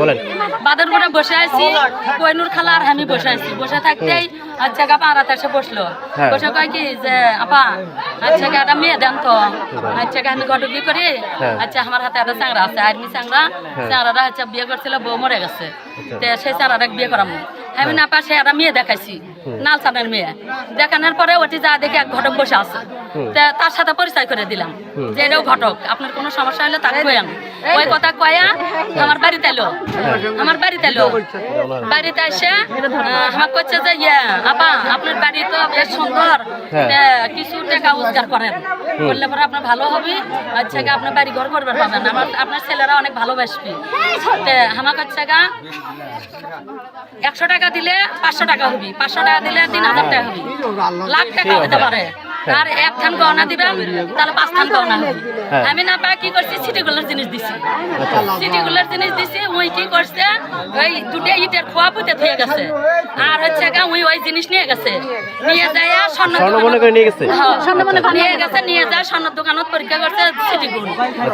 বলেন। বাদের উপরে বসে আছি কইনুর খালা আর আমি বসে আছি। বসে থাকতেই আচ্ছা গা পাড়াত এসে বসল। হ্যাঁ। বসে কয় কি যে আপা আচ্ছা গা একটা মেয়ে দেন তো। আচ্ছা গা আমি ঘটক বিয়ে করি। হ্যাঁ। আচ্ছা আমার হাতে একটা চাংরা আছে আর্মি চাংরা চাংরাটা হচ্ছে বিয়ে করছিল বউ মরে গেছে। তে সেই চাংরাটা বিয়ে করাম। আমি না পাশে একটা মেয়ে দেখাইছি নালসানের মেয়ে। দেখানোর পরে ওটি যা দেখে এক ঘটক বসে আছে। তার সাথে পরিচয় করে দিলাম যে এটাও ঘটক। আপনার কোনো সমস্যা হলে তাকে কয়াম ওই কথা কয়া আমার বাড়িতে এলো। আমার বাড়িতে এলো। বাড়িতে এসে আমাকে করছে যে ইয়ে আপা আপনার বাড়ি তো বেশ সুন্দর। হ্যাঁ। কিছু টাকা রোজগার করেন। করলে পরে আপনার ভালো হবে। আচ্ছা গা আপনার বাড়ি ঘর করবার পাবেন। আমার আপনার ছেলেরা অনেক ভালোবাসবে। তে আমাকে হচ্ছে গা একশো টাকা দিলে পাঁচশো টাকা হবে পাঁচশো টাকা দিলে তিন হাজার টাকা হবে। লাখ টাকা হতে পারে। আর এক থান গহনা দিবেন তাহলে পাঁচ থান গহনা হবে। হ্যাঁ। আমি না পাই কি করছি সিটিগুলোর জিনিস দিছি। সিটিগুলোর জিনিস দিছি ওই কি করছে ওই দুটো ইটের খোয়া পুঁতে থয়ে গেছে। আর হচ্ছে গা ওই ওই জিনিস নিয়ে গেছে। নিয়ে যায় স্বর্ণ স্বর্ণ মনে করে নিয়ে গেছে? হ্যাঁ, নিয়ে গেছে। নিয়ে যায় স্বর্ণ দোকানত পরীক্ষা করছে সিটি সিটিগুল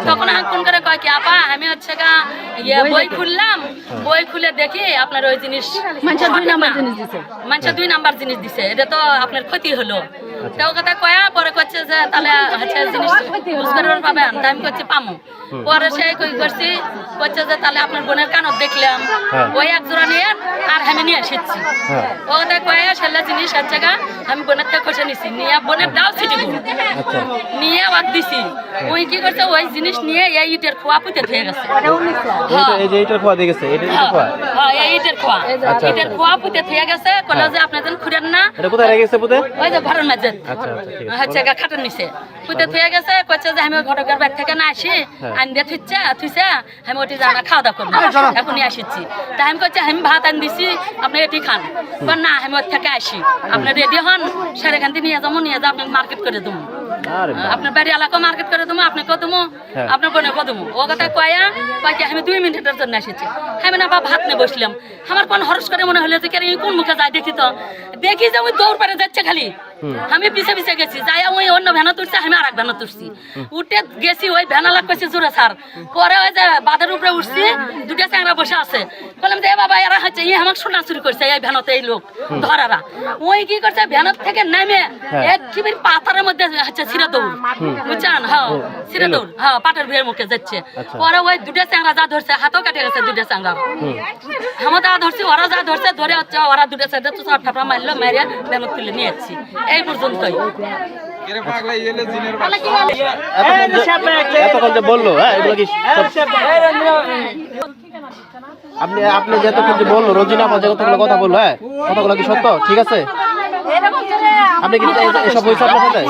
তখন আমি ফোন করে কয় কি আপা আমি হচ্ছে গা ইয়ে বই খুললাম। বই খুলে দেখি আপনার ওই জিনিস মানুষের দুই নাম্বার জিনিস দিছে। মানুষের দুই নাম্বার জিনিস দিছে। এটা তো আপনার ক্ষতি হলো। তো কথা কয়া পরে করছে যে তাহলে হচ্ছে জিনিস ইউজ করবার পাবেন আমি করছি পামু। পরে সে কই করছি করছে যে তাহলে আপনার বোনের কানত দেখলাম। হ্যাঁ। ওই এক জোড়া নিয়ে আর আমি নিয়ে এসেছি। হ্যাঁ। ও কথা কয়া সেলা জিনিস হচ্ছে গা আমি বোনের থেকে খসে নিছি। নিয়ে বোনের দাও ছিটি আচ্ছা। নিয়ে ওয়াক দিছি। ওই কি করছে? ওই জিনিস নিয়ে এই ইটের খোয়া পুঁতে ধুয়ে গেছে। এইটা এই যে এইটার খোয়া দিয়ে গেছে এটা এইটার খোয়া? হ্যাঁ, এই ইটের খোয়া। আচ্ছা, ইটের খোয়া পুঁতে থুয়ে গেছে কলে যে আপনাদের খুঁড়েন না। এটা কোথায় রেখে গেছে পুতে? ওই যে ঘরের মাঝে। আচ্ছা আচ্ছা ঠিক আছে। খাটের নিচে। পুঁতে থুয়ে গেছে কচ্ছে যে আমি ঘটকের বাড়ি থেকে না আসি হ্যাঁ। আন দিয়ে থুইছে থুইছে আমি ওটি জানা খাওয়া দাওয়া করব। এখনই আসিছি তা আমি করছি আমি ভাত আন দিছি আপনি এটি খান। না আমি ওর থেকে আসি। আপনি রেডি হন সেরে খান নিয়ে যাব নিয়ে যাব আপনাকে মার্কেট করে দেবো। আপনার বাড়ি এলাকা মার্কেট করে দেবো আপনি দেবো হ্যাঁ। আপনার বোনে দেবো। ও কথা কয়া কয়েছে আমি দুই মিনিটের জন্য এসেছি। আমি না বা ভাত নিয়ে বসলাম। আমার কোন হরস করে মনে হলো যে কোন মুখে যায় দেখি তো। দেখি যে ওই দৌড় পারে যাচ্ছে খালি। আমি পিছে পিছে গেছি যাই ওই অন্য ভ্যানা তুলছে আমি আর এক ভ্যানা তুলছি উঠে গেছি ওই ভ্যানা লাগ করছি জোরে সার পরে ওই যে বাদের উপরে উঠছি দুটা চ্যাংরা বসে আছে। বললাম যে বাবা এরা হচ্ছে ই আমাকে সোনা চুরি করছে এই ভ্যানতে এই লোক ধরারা। ওই কি করছে ভ্যানত থেকে নেমে হ্যাঁ। এক কিবির পাথরের মধ্যে হচ্ছে ছিঁড়ে দৌড়। বুঝছেন? হ্যাঁ ছিঁড়ে দৌড়। হ্যাঁ পাটের বিয়ের মুখে যাচ্ছে। আচ্ছা। পরে ওই দুটা চ্যাংরা যা ধরছে হাতও কাটে গেছে দুটা চ্যাংরা। আমার যা ধরছে ওরা যা ধরছে ধরে হচ্ছে ওরা দুটা সাইডে তো সব ঠাপড়া মারলো মেরে ভ্যানত তুলে নিয়ে যাচ্ছি। এই পর্যন্তই। এতক্ষণ যে- বলল হ্যাঁ এগুলো কি আপনি আপনি যে এতক্ষণ যে বলল রোজিনা আমার যে কতগুলো কথা বলল হ্যাঁ কথাগুলো কি সত্য? ঠিক আছে? আপনি কি এসব হয়েছে আপনার সাথে?